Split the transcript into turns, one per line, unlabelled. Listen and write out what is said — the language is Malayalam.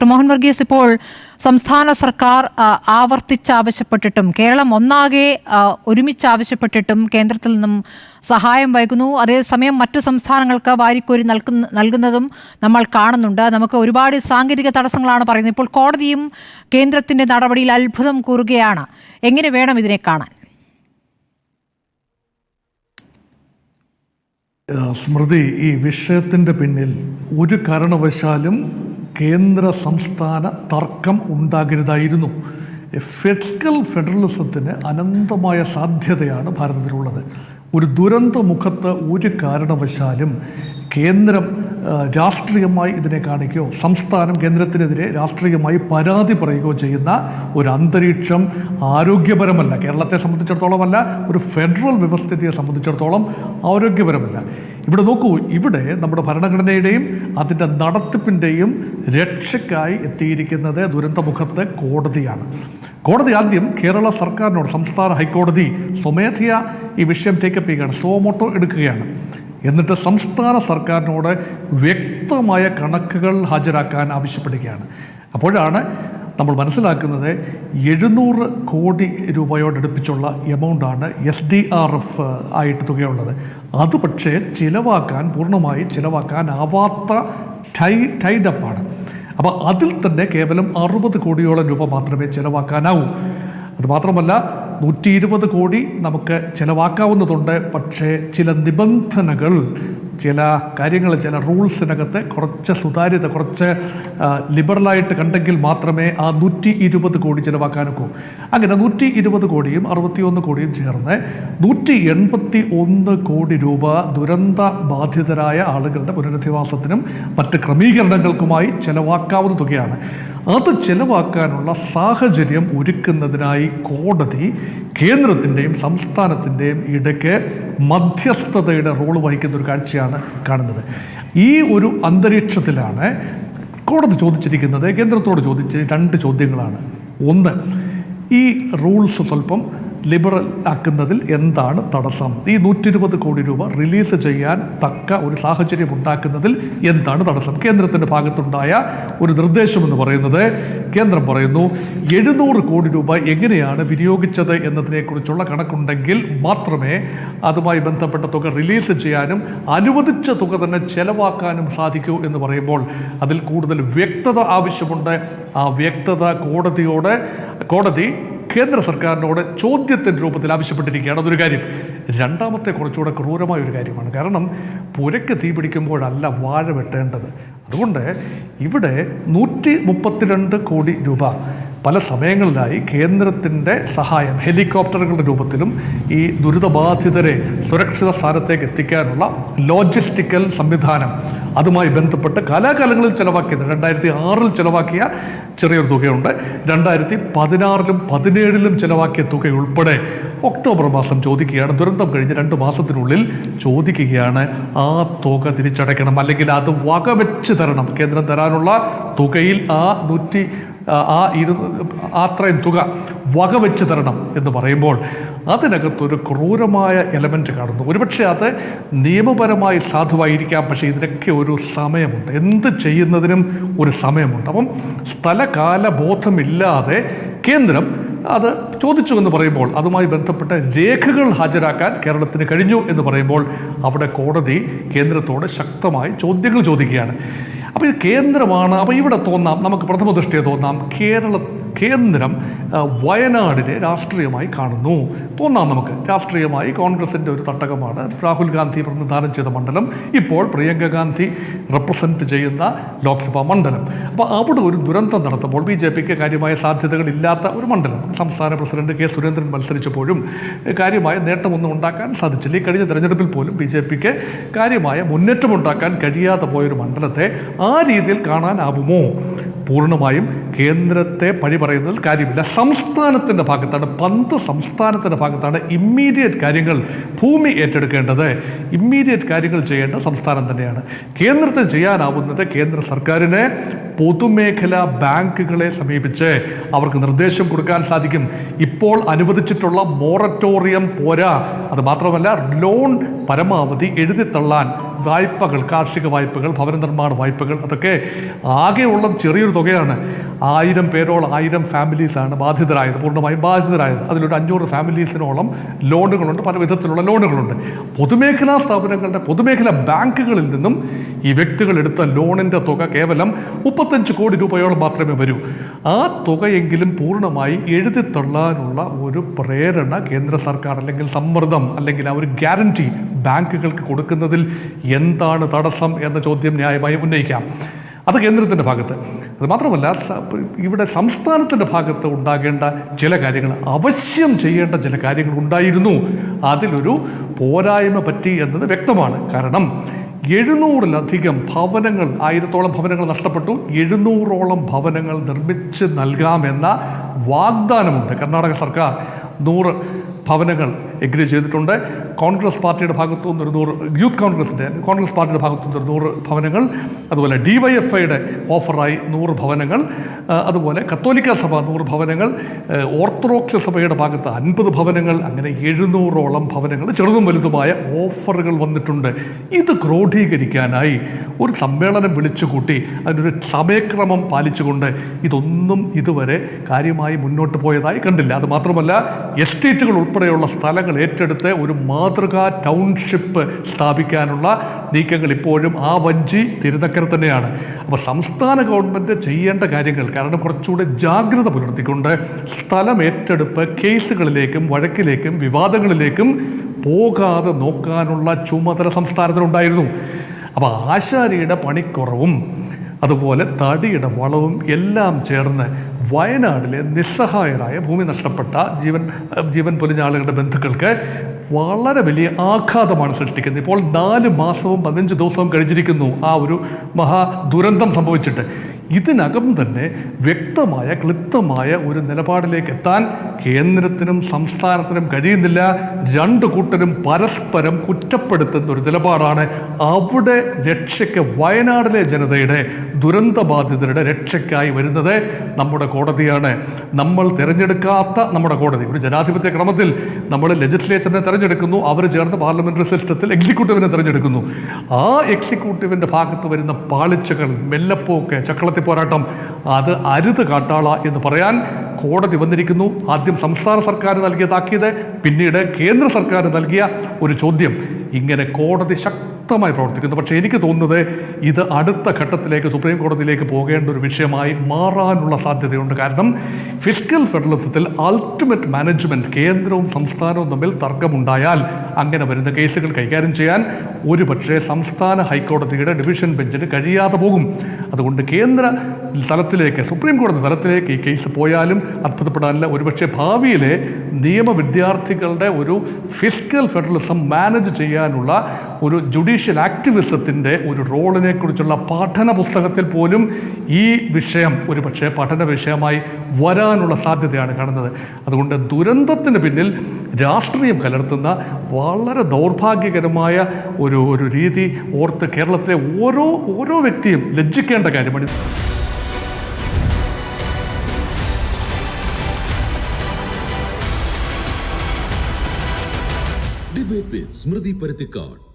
ഡോക്ടർ മോഹൻ വർഗീസ് ഇപ്പോൾ സംസ്ഥാന സർക്കാർ ആവർത്തിച്ചാവശ്യപ്പെട്ടിട്ടും കേരളം ഒന്നാകെ ഒരുമിച്ച് ഒരുമിച്ചാവശ്യപ്പെട്ടിട്ടും കേന്ദ്രത്തിൽ നിന്നും സഹായം വൈകുന്നു. അതേസമയം മറ്റു സംസ്ഥാനങ്ങൾക്ക് വാരിക്കോരി നൽകുന്ന നൽകുന്നതും നമ്മൾ കാണുന്നുണ്ട്. നമുക്ക് ഒരുപാട് സാങ്കേതിക തടസ്സങ്ങളാണ് പറയുന്നത്. ഇപ്പോൾ കോടതിയും കേന്ദ്രത്തിന്റെ നടപടിയിൽ അത്ഭുതം കൂറുകയാണ്. എങ്ങനെ വേണം ഇതിനെ കാണാൻ?
സ്മൃതി ഈ വിഷയത്തിന്റെ പിന്നിൽ ഒരു കാരണവശാലും കേന്ദ്ര സംസ്ഥാന തർക്കം ഉണ്ടാകരുതായിരുന്നു. ഫിസിക്കൽ ഫെഡറലിസത്തിന് അനന്തമായ സാധ്യതയാണ് ഭാരതത്തിലുള്ളത്. ഒരു ദുരന്ത മുഖത്ത് ഒരു കാരണവശാലും കേന്ദ്രം രാഷ്ട്രീയമായി ഇതിനെ കാണിക്കുകയോ സംസ്ഥാനം കേന്ദ്രത്തിനെതിരെ രാഷ്ട്രീയമായി പരാതി പറയുകയോ ചെയ്യുന്ന ഒരു അന്തരീക്ഷം ആരോഗ്യപരമല്ല. കേരളത്തെ സംബന്ധിച്ചിടത്തോളമല്ല ഒരു ഫെഡറൽ വ്യവസ്ഥിതിയെ സംബന്ധിച്ചിടത്തോളം ആരോഗ്യപരമല്ല. ഇവിടെ നോക്കൂ ഇവിടെ നമ്മുടെ ഭരണഘടനയുടെയും അതിന്റെ നടത്തിപ്പിന്റെയും രക്ഷയ്ക്കായി എത്തിയിരിക്കുന്നത് ദുരന്തമുഖത്ത് കോടതിയാണ്. കോടതി ആദ്യം കേരള സർക്കാരിനോട് സംസ്ഥാന ഹൈക്കോടതി സ്വമേധയാ ഈ വിഷയം ടേക്കപ്പ് ചെയ്യുകയാണ് സോമോട്ടോ എടുക്കുകയാണ്. എന്നിട്ട് സംസ്ഥാന സർക്കാരിനോട് വ്യക്തമായ കണക്കുകൾ ഹാജരാക്കാൻ ആവശ്യപ്പെടുകയാണ്. അപ്പോഴാണ് നമ്മൾ മനസ്സിലാക്കുന്നത് എഴുന്നൂറ് കോടി രൂപയോടടുപ്പിച്ചുള്ള എമൗണ്ടാണ് എസ് ഡി ആർ എഫ് ആയിട്ട് തുകയുള്ളത്. അത് പക്ഷേ ചിലവാക്കാൻ പൂർണമായി ചിലവാക്കാൻ ചിലവാക്കാനാവാത്ത ടൈ ടൈഡപ്പാണ്. അപ്പോൾ അതിൽ തന്നെ കേവലം അറുപത് കോടിയോളം രൂപ മാത്രമേ ചിലവാക്കാനാവൂ. അതുമാത്രമല്ല നൂറ്റി ഇരുപത് കോടി നമുക്ക് ചിലവാക്കാവുന്നതുണ്ട്. പക്ഷേ ചില നിബന്ധനകൾ ചില കാര്യങ്ങൾ ചില റൂൾസിനകത്ത് കുറച്ച് സുതാര്യത കുറച്ച് ലിബറലായിട്ട് കണ്ടെങ്കിൽ മാത്രമേ ആ നൂറ്റി ഇരുപത് കോടി ചിലവാക്കാനൊക്കൂ. അങ്ങനെ നൂറ്റി ഇരുപത് കോടിയും അറുപത്തിയൊന്ന് കോടിയും ചേർന്ന് നൂറ്റി എൺപത്തി ഒന്ന് കോടി രൂപ ദുരന്ത ബാധിതരായ ആളുകളുടെ പുനരധിവാസത്തിനും മറ്റ് ക്രമീകരണങ്ങൾക്കുമായി ചെലവാക്കാവുന്ന തുകയാണ്. അത് ചെലവാക്കാനുള്ള സാഹചര്യം ഒരുക്കുന്നതിനായി കോടതി കേന്ദ്രത്തിന്റെയും സംസ്ഥാനത്തിന്റെയും ഇടയ്ക്ക് മധ്യസ്ഥതയുടെ റോൾ വഹിക്കുന്ന ഒരു കാഴ്ചയാണ് കാണുന്നത്. ഈ ഒരു അന്തരീക്ഷത്തിലാണ് കോടതി ചോദിച്ചിരിക്കുന്നത് കേന്ദ്രത്തോട് ചോദിച്ച രണ്ട് ചോദ്യങ്ങളാണ്. ഒന്ന് ഈ റൂൾസ് സ്വല്പം ലിബറൽ ആക്കുന്നതിൽ എന്താണ് തടസ്സം? ഈ നൂറ്റി ഇരുപത് കോടി രൂപ റിലീസ് ചെയ്യാൻ തക്ക ഒരു സാഹചര്യം ഉണ്ടാക്കുന്നതിൽ എന്താണ് തടസ്സം? കേന്ദ്രത്തിന്റെ ഭാഗത്തുണ്ടായ ഒരു നിർദ്ദേശം എന്ന് പറയുന്നത് കേന്ദ്രം പറയുന്നു എഴുന്നൂറ് കോടി രൂപ എങ്ങനെയാണ് വിനിയോഗിച്ചത് എന്നതിനെക്കുറിച്ചുള്ള കണക്കുണ്ടെങ്കിൽ മാത്രമേ അതുമായി ബന്ധപ്പെട്ട തുക റിലീസ് ചെയ്യാനും അനുവദിച്ച തുക തന്നെ ചെലവാക്കാനും സാധിക്കൂ എന്ന് പറയുമ്പോൾ അതിൽ കൂടുതൽ വ്യക്തത ആവശ്യമുണ്ട്. ആ വ്യക്തത കോടതിയോട് കോടതി കേന്ദ്ര സർക്കാരിനോട് ചോദ്യത്തിന്റെ രൂപത്തിൽ ആവശ്യപ്പെട്ടിരിക്കുകയാണ്. അതൊരു കാര്യം. രണ്ടാമത്തെ കുറച്ചുകൂടെ ക്രൂരമായ ഒരു കാര്യമാണ്. കാരണം പുരയ്ക്ക് തീ പിടിക്കുമ്പോഴല്ല വാഴ വെട്ടേണ്ടത്. അതുകൊണ്ട് ഇവിടെ നൂറ്റി മുപ്പത്തിരണ്ട് കോടി രൂപ പല സമയങ്ങളിലായി കേന്ദ്രത്തിന്റെ സഹായം ഹെലികോപ്റ്ററുകളുടെ രൂപത്തിലും ഈ ദുരിതബാധിതരെ സുരക്ഷിത സ്ഥാനത്തേക്ക് എത്തിക്കാനുള്ള ലോജിസ്റ്റിക്കൽ സംവിധാനം അതുമായി ബന്ധപ്പെട്ട് കാലാകാലങ്ങളിൽ ചിലവാക്കിയത് രണ്ടായിരത്തി ആറിൽ ചിലവാക്കിയ ചെറിയൊരു തുകയുണ്ട്. രണ്ടായിരത്തി പതിനാറിലും പതിനേഴിലും ചിലവാക്കിയ തുകയുൾപ്പെടെ ഒക്ടോബർ മാസം ചോദിക്കുകയാണ്. ദുരന്തം കഴിഞ്ഞ് രണ്ട് മാസത്തിനുള്ളിൽ ചോദിക്കുകയാണ് ആ തുക തിരിച്ചടയ്ക്കണം. അല്ലെങ്കിൽ അത് വകവെച്ച് തരണം. കേന്ദ്രം തരാനുള്ള തുകയിൽ ആ നൂറ്റി ആ, ഇരു അത്രയും തുക വകവെച്ച് തരണം എന്ന് പറയുമ്പോൾ അതിനകത്തൊരു ക്രൂരമായ എലമെന്റ് കാണുന്നു. ഒരുപക്ഷെ അത് നിയമപരമായി സാധുവായിരിക്കാം പക്ഷേ ഇതിനൊക്കെ ഒരു സമയമുണ്ട്. എന്ത് ചെയ്യുന്നതിനും ഒരു സമയമുണ്ട്. അപ്പം സ്ഥലകാല ബോധമില്ലാതെ കേന്ദ്രം അത് ചോദിച്ചു എന്ന് പറയുമ്പോൾ അതുമായി ബന്ധപ്പെട്ട രേഖകൾ ഹാജരാക്കാൻ കേരളത്തിന് കഴിഞ്ഞു എന്ന് പറയുമ്പോൾ അവിടെ കോടതി കേന്ദ്രത്തോട് ശക്തമായി ചോദ്യങ്ങൾ ചോദിക്കുകയാണ്. അപ്പോൾ ഇത് കേന്ദ്രമാണ്. അപ്പോൾ ഇവിടെ തോന്നാം. നമുക്ക് പ്രഥമ ദൃഷ്ടിയെ തോന്നാം. കേരള കേന്ദ്രം വയനാടിനെ രാഷ്ട്രീയമായി കാണുന്നു. തോന്നാം നമുക്ക്. രാഷ്ട്രീയമായി കോൺഗ്രസിന്റെ ഒരു തട്ടകമാണ് രാഹുൽ ഗാന്ധി പ്രതിനിധാനം ചെയ്ത മണ്ഡലം. ഇപ്പോൾ പ്രിയങ്ക ഗാന്ധി റെപ്രസെന്റ് ചെയ്യുന്ന ലോക്സഭാ മണ്ഡലം. അപ്പോൾ അവിടെ ഒരു ദുരന്തം നടത്തുമ്പോൾ ബി ജെ പിക്ക് കാര്യമായ സാധ്യതകളില്ലാത്ത ഒരു മണ്ഡലം. സംസ്ഥാന പ്രസിഡന്റ് കെ സുരേന്ദ്രൻ മത്സരിച്ചപ്പോഴും കാര്യമായ നേട്ടമൊന്നും ഉണ്ടാക്കാൻ സാധിച്ചില്ല. ഈ കഴിഞ്ഞ തെരഞ്ഞെടുപ്പിൽ പോലും ബി ജെ പിക്ക് കാര്യമായ മുന്നേറ്റമുണ്ടാക്കാൻ കഴിയാതെ പോയൊരു മണ്ഡലത്തെ ആ രീതിയിൽ കാണാനാവുമോ? പൂർണമായും കേന്ദ്രത്തെ പഴി പറയുന്നതിൽ കാര്യമില്ല. സംസ്ഥാനത്തിന്റെ ഭാഗത്താണ് പന്ത് സംസ്ഥാനത്തിന്റെ ഭാഗത്താണ് ഇമ്മീഡിയറ്റ് കാര്യങ്ങൾ ഭൂമി ഏറ്റെടുക്കേണ്ടത്. ഇമ്മീഡിയറ്റ് കാര്യങ്ങൾ ചെയ്യേണ്ട സംസ്ഥാനം തന്നെയാണ്. കേന്ദ്രത്തിന് ചെയ്യാനാവുന്നത് കേന്ദ്ര സർക്കാരിന് പൊതുമേഖലാ ബാങ്കുകളെ സമീപിച്ച് അവർക്ക് നിർദ്ദേശം കൊടുക്കാൻ സാധിക്കും. ഇപ്പോൾ അനുവദിച്ചിട്ടുള്ള മോറട്ടോറിയം പോരാ. അത് മാത്രമല്ല ലോൺ പരമാവധി എഴുതിത്തള്ളാൻ വായ്പകൾ കാർഷിക വായ്പകൾ ഭവന നിർമ്മാണ വായ്പകൾ അതൊക്കെ ആകെയുള്ളത് ചെറിയൊരു തുകയാണ്. ആയിരം പേരോളം ആയിരം ഫാമിലീസാണ് ബാധിതരായത് പൂർണമായും ബാധിതരായത്. അതിലൊരു അഞ്ഞൂറ് ഫാമിലീസിനോളം ലോണുകളുണ്ട് പല വിധത്തിലുള്ള ലോണുകളുണ്ട് പൊതുമേഖലാ സ്ഥാപനങ്ങളുടെ പൊതുമേഖലാ ബാങ്കുകളിൽ നിന്നും ഈ വ്യക്തികൾ എടുത്ത ലോണിന്റെ തുക കേവലം മുപ്പത്തഞ്ച് കോടി രൂപയോളം മാത്രമേ വരൂ. ആ തുകയെങ്കിലും പൂർണമായി എഴുതി തള്ളാനുള്ള ഒരു പ്രേരണ കേന്ദ്ര സർക്കാർ അല്ലെങ്കിൽ സമ്മർദ്ദം അല്ലെങ്കിൽ ആ ഒരു ഗ്യാരണ്ടി ബാങ്കുകൾക്ക് കൊടുക്കുന്നതിൽ എന്താണ് തടസ്സം എന്ന ചോദ്യം ന്യായമായി ഉന്നയിക്കാം. അത് കേന്ദ്രത്തിന്റെ ഭാഗത്ത്. അത് മാത്രമല്ല ഇവിടെ സംസ്ഥാനത്തിന്റെ ഭാഗത്ത് ഉണ്ടാകേണ്ട ചില കാര്യങ്ങൾ അവശ്യം ചെയ്യേണ്ട ചില കാര്യങ്ങൾ ഉണ്ടായിരുന്നു. അതിലൊരു പോരായ്മ പറ്റി എന്നത് വ്യക്തമാണ്. കാരണം എഴുന്നൂറിലധികം ഭവനങ്ങൾ ആയിരത്തോളം ഭവനങ്ങൾ നഷ്ടപ്പെട്ടു. എഴുന്നൂറോളം ഭവനങ്ങൾ നിർമ്മിച്ച് നൽകാമെന്ന വാഗ്ദാനമുണ്ട്. കർണാടക സർക്കാർ നൂറ് ഭവനങ്ങൾ എഗ്രി ചെയ്തിട്ടുണ്ട്. കോൺഗ്രസ് പാർട്ടിയുടെ ഭാഗത്തു നിന്ന് ഒരു നൂറ് യൂത്ത് കോൺഗ്രസിന്റെ കോൺഗ്രസ് പാർട്ടിയുടെ ഭാഗത്തു നിന്ന് ഒരു നൂറ് ഭവനങ്ങൾ അതുപോലെ ഡി വൈ എഫ് ഐയുടെ ഓഫറായി നൂറ് ഭവനങ്ങൾ അതുപോലെ കത്തോലിക്ക സഭ നൂറ് ഭവനങ്ങൾ ഓർത്തഡോക്സ് സഭയുടെ ഭാഗത്ത് അൻപത് ഭവനങ്ങൾ അങ്ങനെ എഴുന്നൂറോളം ഭവനങ്ങൾ ചെറുതും വലുതുമായ ഓഫറുകൾ വന്നിട്ടുണ്ട്. ഇത് ക്രോഡീകരിക്കാനായി ഒരു സമ്മേളനം വിളിച്ചുകൂട്ടി അതിനൊരു സമയക്രമം പാലിച്ചുകൊണ്ട് ഇതൊന്നും ഇതുവരെ കാര്യമായി മുന്നോട്ട് പോയതായി കണ്ടില്ല. അത് മാത്രമല്ല എസ്റ്റേറ്റുകൾ ഉൾപ്പെടെയുള്ള സ്ഥലങ്ങൾ ഏറ്റെടുത്ത് ഒരു മാതൃകാ ടൗൺഷിപ്പ് സ്ഥാപിക്കാനുള്ള നീക്കങ്ങൾ ഇപ്പോഴും ആ വഞ്ചി തിരുനക്കര തന്നെയാണ്. അപ്പോൾ സംസ്ഥാന ഗവൺമെന്റ് ചെയ്യേണ്ട കാര്യങ്ങൾ കാരണം കുറച്ചുകൂടെ ജാഗ്രത പുലർത്തിക്കൊണ്ട് സ്ഥലം ഏറ്റെടുപ്പ് കേസുകളിലേക്കും വഴക്കിലേക്കും വിവാദങ്ങളിലേക്കും പോകാതെ നോക്കാനുള്ള ചുമതല സംസ്ഥാനത്തിനുണ്ടായിരുന്നു. അപ്പോൾ ആശാരിയുടെ പണിക്കുറവും അതുപോലെ തടിയുടെ വളവും എല്ലാം ചേർന്ന് വയനാട്ടിലെ നിസ്സഹായരായ ഭൂമി നഷ്ടപ്പെട്ട ജീവൻ ജീവൻ പൊലിഞ്ഞ ആളുകളുടെ ബന്ധുക്കൾക്ക് വളരെ വലിയ ആഘാതമാണ് സൃഷ്ടിക്കുന്നത്. ഇപ്പോൾ നാല് മാസവും പതിനഞ്ച് ദിവസവും കഴിഞ്ഞിരിക്കുന്നു ആ ഒരു മഹാ ദുരന്തം സംഭവിച്ചിട്ട്. ഇതിനകം തന്നെ വ്യക്തമായ ക്ലിപ്തമായ ഒരു നിലപാടിലേക്ക് എത്താൻ കേന്ദ്രത്തിനും സംസ്ഥാനത്തിനും കഴിയുന്നില്ല. രണ്ട് കൂട്ടരും പരസ്പരം കുറ്റപ്പെടുത്തുന്ന ഒരു നിലപാടാണ്. അവിടെ രക്ഷയ്ക്ക് വയനാടിലെ ജനതയുടെ ദുരന്തബാധിതരുടെ രക്ഷയ്ക്കായി വരുന്നത് നമ്മുടെ കോടതിയാണ്. നമ്മൾ തിരഞ്ഞെടുക്കാത്ത നമ്മുടെ കോടതി ഒരു ജനാധിപത്യ ക്രമത്തിൽ നമ്മൾ ലെജിസ്ലേച്ചറിനെ തിരഞ്ഞെടുക്കുന്നു അവർ ചേർന്ന് പാർലമെന്ററി സിസ്റ്റത്തിൽ എക്സിക്യൂട്ടീവിനെ തിരഞ്ഞെടുക്കുന്നു. ആ എക്സിക്യൂട്ടീവിന്റെ ഭാഗത്ത് വരുന്ന പാളിച്ചകൾ മെല്ലപ്പോക്ക് ചക്കളത്തി പോരാട്ടം. അത് അരുത് കാട്ടാള എന്ന് പറയാൻ കോടതി വന്നിരിക്കുന്നു. ആദ്യം സംസ്ഥാന സർക്കാർ നൽകിയ താക്കീത് പിന്നീട് കേന്ദ്ര സർക്കാർ നൽകിയ ഒരു ചോദ്യം. ഇങ്ങനെ കോടതി ശക്തമായി പ്രവർത്തിക്കുന്നു. പക്ഷേ എനിക്ക് തോന്നുന്നത് ഇത് അടുത്ത ഘട്ടത്തിലേക്ക് സുപ്രീം കോടതിയിലേക്ക് പോകേണ്ട ഒരു വിഷയമായി മാറാനുള്ള സാധ്യതയുണ്ട്. കാരണം ഫിസിക്കൽ ഫെഡറലിസത്തിൽ അൾട്ടിമേറ്റ് മാനേജ്മെന്റ് കേന്ദ്രവും സംസ്ഥാനവും തമ്മിൽ തർക്കമുണ്ടായാൽ അങ്ങനെ വരുന്ന കേസുകൾ കൈകാര്യം ചെയ്യാൻ ഒരു പക്ഷേ സംസ്ഥാന ഹൈക്കോടതിയുടെ ഡിവിഷൻ ബെഞ്ചിന് കഴിയാതെ പോകും. അതുകൊണ്ട് കേന്ദ്ര തലത്തിലേക്ക് സുപ്രീം കോടതി തലത്തിലേക്ക് ഈ കേസ് പോയാലും അത്ഭുതപ്പെടാനില്ല. ഒരുപക്ഷെ ഭാവിയിലെ നിയമ വിദ്യാർത്ഥികളുടെ ഒരു ഫിസിക്കൽ ഫെഡറലിസം മാനേജ് ചെയ്യാനുള്ള ഒരു ജുഡീഷ്യൽ ആക്ടിവിസത്തിന്റെ ഒരു റോളിനെ കുറിച്ചുള്ള പഠന പുസ്തകത്തിൽ പോലും ഈ വിഷയം ഒരു പക്ഷേ പഠന വിഷയമായി വരാനുള്ള സാധ്യതയാണ് കാണുന്നത്. അതുകൊണ്ട് ദുരന്തത്തിന് പിന്നിൽ രാഷ്ട്രീയം കലർത്തുന്ന വളരെ ദൗർഭാഗ്യകരമായ ഒരു ഒരു രീതി ഓർത്ത് കേരളത്തിലെ ഓരോ ഓരോ വ്യക്തിയും ലജ്ജിക്കേണ്ട കാര്യമാണ്.
ഡിബേറ്റ് സ്മൃതി പരുത്തിക്കാട്